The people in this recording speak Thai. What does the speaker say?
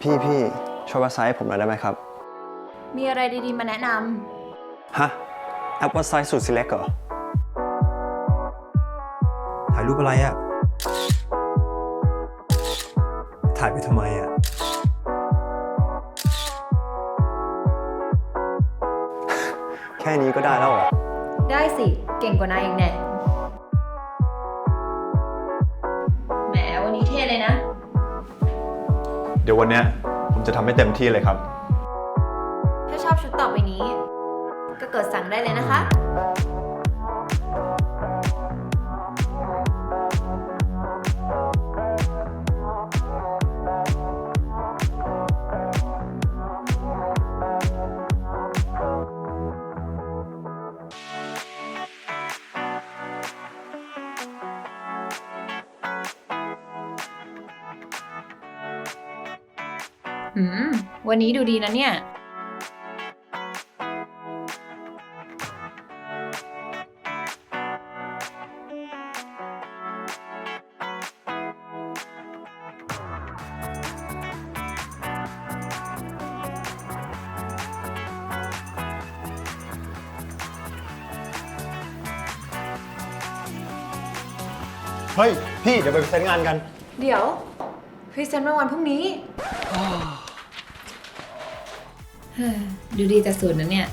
พี่พี่ช่วยวัดไซส์ให้ผมหน่อยได้ไหมครับ มีอะไรดีๆ มาแนะนฮะ แอปวัดไซส์สูตร select เหรอ ถ่ายรูปอะไรอะถ่ายไปทำไมอะแค่นี้ก็ได้แล้วเหรอำ ได้สิ เก่งกว่านายเองแน่แหมวันนี้เท่เลยนะเดี๋ยววันเนี้ยผมจะทำให้เต็มที่เลยครับ ถ้าชอบชุดต่อไปนี้ ก็กดสั่งได้เลยนะคะ หืม วันนี้ดูดีนะเนี่ย เฮ้ย พี่เดี๋ยวไปเซ็นงานกัน เดี๋ยวพรีเซนต์เมื่อวันพรุ่งนี้เฮ้ย ดูดีแต่สุดนะเนี่ย